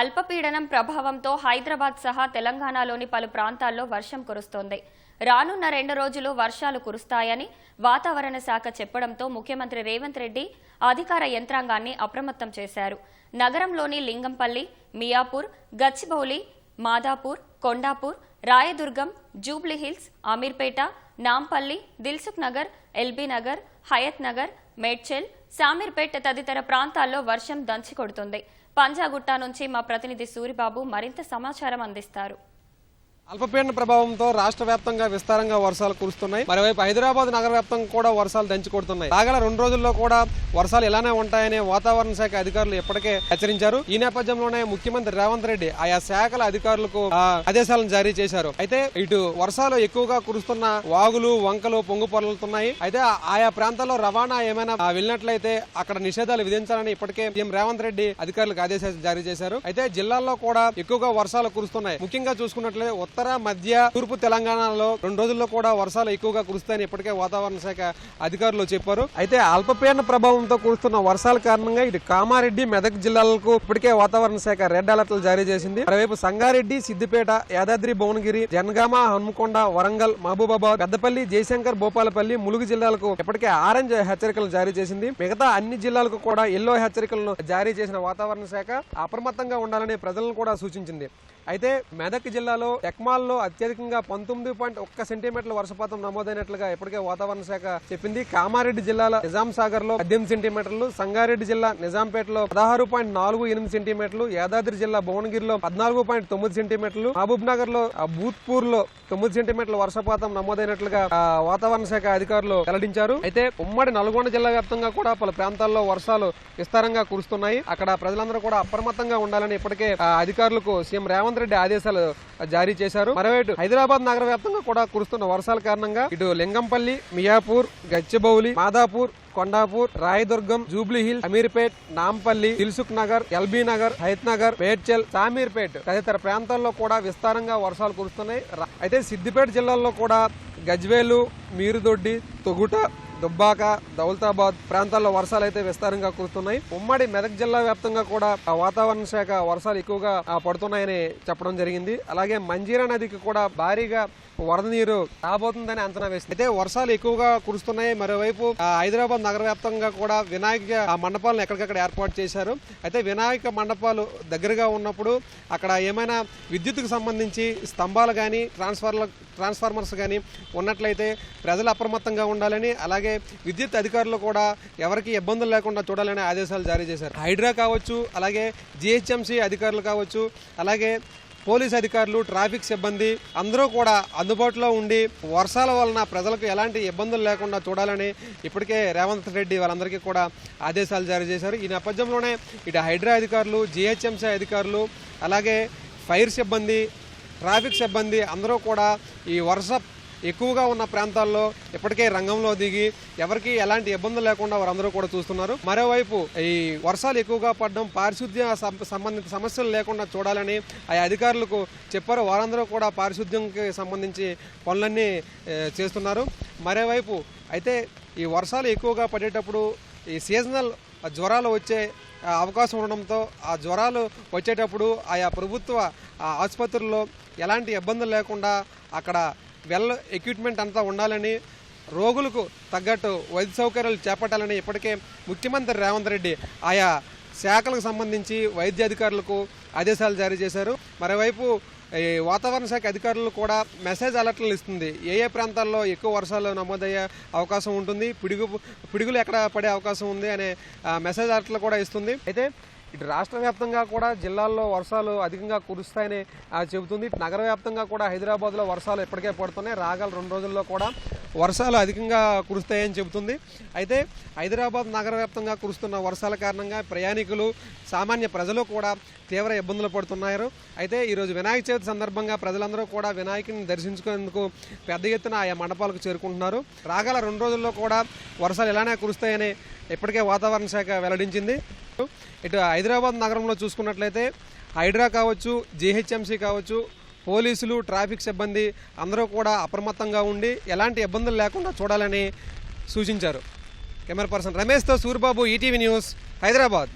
అల్పపీడనం ప్రభావంతో హైదరాబాద్ సహా తెలంగాణలోని పలు ప్రాంతాల్లో వర్షం కురుస్తోంది. రానున్న రెండు రోజులు వర్షాలు కురుస్తాయని వాతావరణ శాఖ చెప్పడంతో ముఖ్యమంత్రి రేవంత్ రెడ్డి అధికార యంత్రాంగాన్ని అప్రమత్తం చేశారు. నగరంలోని Lingampally Miyapur Gachibowli Madhapur Kondapur Rayadurgam Jubilee Hills Ameerpet Nampally Dilsukh Nagar LB Nagar Hayath Nagar Medchal Shamirpet తదితర ప్రాంతాల్లో వర్షం దంచి కొడుతుంది పంజాగుట్ట నుంచి మా ప్రతినిధి సూరిబాబు మరింత సమాచారం అందిస్తారు. అల్పపీడన ప్రభావంతో రాష్ట్ర వ్యాప్తంగా విస్తారంగా వర్షాలు కురుస్తున్నాయి. మరోవైపు హైదరాబాద్ నగర వ్యాప్తంగా కూడా వర్షాలు దంచి కొడుతున్నాయి. రాగల రెండు రోజుల్లో కూడా వర్షాలు ఇలానే ఉంటాయని వాతావరణ శాఖ అధికారులు ఇప్పటికే హెచ్చరించారు. ఈ నేపథ్యంలోనే ముఖ్యమంత్రి రేవంత్ రెడ్డి ఆయా శాఖల అధికారులకు ఆదేశాలను జారీ చేశారు. అయితే ఇటు వర్షాలు ఎక్కువగా కురుస్తున్న వాగులు వంకలు పొంగు పొరలుతున్నాయి. అయితే ఆయా ప్రాంతాల్లో రవాణా ఏమైనా వెళ్ళినట్లయితే అక్కడ నిషేధాలు విధించాలని ఇప్పటికే సీఎం రేవంత్ రెడ్డి అధికారులకు ఆదేశాలు జారీ చేశారు. అయితే జిల్లాల్లో కూడా ఎక్కువగా వర్షాలు కురుస్తున్నాయి. ముఖ్యంగా చూసుకున్నట్లయితే ఉత్తర మధ్య తూర్పు తెలంగాణలో రెండు రోజుల్లో కూడా వర్షాలు ఎక్కువగా కురుస్తాయని ఇప్పటికే వాతావరణ శాఖ అధికారులు చెప్పారు. అయితే అల్పపీడన ప్రభావంతో కురుస్తున్న వర్షాల కారణంగా ఇటు కామారెడ్డి మెదక్ జిల్లాలకు ఇప్పటికే వాతావరణ శాఖ రెడ్ అలర్ట్లు జారీ చేసింది. మరోవైపు సంగారెడ్డి సిద్దిపేట యాదాద్రి భువనగిరి జనగామ హన్మకొండ వరంగల్ మహబూబాబాద్ పెద్దపల్లి జయశంకర్ భూపాలపల్లి ములుగు జిల్లాలకు ఇప్పటికే ఆరెంజ్ హెచ్చరికలు జారీ చేసింది. మిగతా అన్ని జిల్లాలకు కూడా ఎల్లో హెచ్చరికలను జారీ చేసిన వాతావరణ శాఖ అప్రమత్తంగా ఉండాలని ప్రజలను కూడా సూచించింది. అయితే మెదక్ జిల్లాలో ఎక్మాల్లో అత్యధికంగా పంతొమ్మిది పాయింట్ ఒక్క సెంటీమీటర్ల వర్షపాతం నమోదైనట్లుగా ఇప్పటికే వాతావరణ శాఖ చెప్పింది. కామారెడ్డి జిల్లాల నిజాం సాగర్లో పద్దెనిమిది సెంటీమీటర్లు సంగారెడ్డి జిల్లా నిజాంపేటలో పదహారు పాయింట్ నాలుగు ఎనిమిది సెంటీమీటర్లు యాదాద్రి జిల్లా భువనగిరిలో పద్నాలుగు పాయింట్ తొమ్మిది సెంటీమీటర్లు మహబూబ్ నగర్లో ఆ, భూత్పూర్లో తొమ్మిది సెంటీమీటర్ల వర్షపాతం నమోదైనట్లుగా వాతావరణ శాఖ అధికారులు వెల్లడించారు. అయితే ఉమ్మడి నల్గొండ జిల్లా వ్యాప్తంగా కూడా పలు ప్రాంతాల్లో వర్షాలు విస్తారంగా కురుస్తున్నాయి. అక్కడ ప్రజలందరూ కూడా అప్రమత్తంగా ఉండాలని ఇప్పటికే ఆ, అధికారులకు సీఎం రేవంత్ రెడ్డి ఆదేశాలు జారీ చేశారు. మరోవైపు హైదరాబాద్ నగర వ్యాప్తంగా కూడా కురుస్తున్న వర్షాల కారణంగా ఇటు Lingampally Miyapur Gachibowli Madhapur Kondapur Rayadurgam Jubilee Hill Ameerpet Nampally Dilsukh Nagar LB Nagar Hayath Nagar Medchal Shamirpet తదితర ప్రాంతాల్లో కూడా విస్తారంగా వర్షాలు కురుస్తున్నాయి. అయితే సిద్దిపేట జిల్లాలో కూడా గజ్వేలు మీరుదొడ్డి తొగుట దుబ్బాక దౌలతాబాద్ ప్రాంతాల్లో వర్షాలు అయితే విస్తారంగా కురుస్తున్నాయి. ఉమ్మడి మెదక్ జిల్లా వ్యాప్తంగా కూడా ఆ వాతావరణ శాఖ వర్షాలు ఎక్కువగా పడుతున్నాయని చెప్పడం జరిగింది. అలాగే మంజీరా నదికి కూడా భారీగా వరద నీరు రాబోతుందని అంచనా వేసింది. అయితే వర్షాలు ఎక్కువగా కురుస్తున్నాయి. మరోవైపు ఆ, హైదరాబాద్ నగర వ్యాప్తంగా కూడా వినాయక ఆ, మండపాలను ఎక్కడికక్కడ ఏర్పాటు చేశారు. అయితే వినాయక మండపాలు దగ్గరగా ఉన్నప్పుడు అక్కడ ఏమైనా విద్యుత్కు సంబంధించి స్తంభాలు కానీ ట్రాన్స్ఫార్ల ట్రాన్స్ఫార్మర్స్ కానీ ఉన్నట్లయితే ప్రజలు అప్రమత్తంగా ఉండాలని అలాగే విద్యుత్ అధికారులు కూడా ఎవరికి ఇబ్బందులు లేకుండా చూడాలని ఆదేశాలు జారీ చేశారు. హైడ్రా కావచ్చు అలాగే జిహెచ్ఎంసీ అధికారులు కావచ్చు అలాగే పోలీస్ అధికారులు ట్రాఫిక్ సిబ్బంది అందరూ కూడా అందుబాటులో ఉండి వర్షాల వలన ప్రజలకు ఎలాంటి ఇబ్బందులు లేకుండా చూడాలని ఇప్పటికే రేవంత్ రెడ్డి వాళ్ళందరికీ కూడా ఆదేశాలు జారీ చేశారు. ఈ నేపథ్యంలోనే ఇటు హైడ్రా అధికారులు జిహెచ్ఎంసీ అధికారులు అలాగే ఫైర్ సిబ్బంది ట్రాఫిక్ సిబ్బంది అందరూ కూడా ఈ వర్ష ఎక్కువగా ఉన్న ప్రాంతాల్లో ఇప్పటికే రంగంలో దిగి ఎవరికి ఎలాంటి ఇబ్బందులు లేకుండా వారందరూ కూడా చూస్తున్నారు. మరోవైపు ఈ వర్షాలు ఎక్కువగా పడడం పారిశుద్ధ్య సంబంధిత సమస్యలు లేకుండా చూడాలని ఆ అధికారులకు చెప్పారు. వారందరూ కూడా పారిశుద్ధ్యంకి సంబంధించి పనులన్నీ చేస్తున్నారు. మరోవైపు అయితే ఈ వర్షాలు ఎక్కువగా పడేటప్పుడు ఈ సీజనల్ జ్వరాలు వచ్చే అవకాశం ఉండడంతో ఆ జ్వరాలు వచ్చేటప్పుడు ఆయా ప్రభుత్వ ఆ, ఆసుపత్రుల్లో ఎలాంటి ఇబ్బందులు లేకుండా అక్కడ వెల్ ఎక్విప్మెంట్ అంతా ఉండాలని రోగులకు తగ్గట్టు వైద్య సౌకర్యాలు చేపట్టాలని ఇప్పటికే ముఖ్యమంత్రి రేవంత్ రెడ్డి ఆయా శాఖలకు సంబంధించి వైద్య అధికారులకు ఆదేశాలు జారీ చేశారు. మరోవైపు ఈ వాతావరణ శాఖ అధికారులు కూడా మెసేజ్ అలర్ట్లు ఇస్తుంది. ఏ ఏ ప్రాంతాల్లో ఎక్కువ వర్షాలు నమోదయ్యే అవకాశం ఉంటుంది? పిడుగు పిడుగులు ఎక్కడ పడే అవకాశం ఉంది? అనే మెసేజ్ అలర్ట్లు కూడా ఇస్తుంది. అయితే ఇటు రాష్ట్ర వ్యాప్తంగా కూడా జిల్లాల్లో వర్షాలు అధికంగా కురుస్తాయని చెబుతుంది. నగర వ్యాప్తంగా కూడా హైదరాబాద్లో వర్షాలు ఇప్పటికే పడుతున్నాయి. రాగల రెండు రోజుల్లో కూడా వర్షాలు అధికంగా కురుస్తాయని చెబుతుంది. అయితే హైదరాబాద్ నగర వ్యాప్తంగా కురుస్తున్న వర్షాల కారణంగా ప్రయాణికులు సామాన్య ప్రజలు కూడా తీవ్ర ఇబ్బందులు పడుతున్నారు. అయితే ఈరోజు వినాయక చవితి సందర్భంగా ప్రజలందరూ కూడా వినాయకుని దర్శించుకునేందుకు పెద్ద ఎత్తున ఆయా మండపాలకు చేరుకుంటున్నారు. రాగల రెండు రోజుల్లో కూడా వర్షాలు ఇలానే కురుస్తాయని ఇప్పటికే వాతావరణ శాఖ వెల్లడించింది. ఇటు హైదరాబాద్ నగరంలో చూసుకున్నట్లయితే హైడ్రా కావచ్చు జీహెచ్ఎంసీ కావచ్చు పోలీసులు ట్రాఫిక్ సిబ్బంది అందరూ కూడా అప్రమత్తంగా ఉండి ఎలాంటి ఇబ్బందులు లేకుండా చూడాలని సూచించారు. కెమెరా పర్సన్ రమేష్తో సూర్బాబు ఈటీవీ న్యూస్ హైదరాబాద్.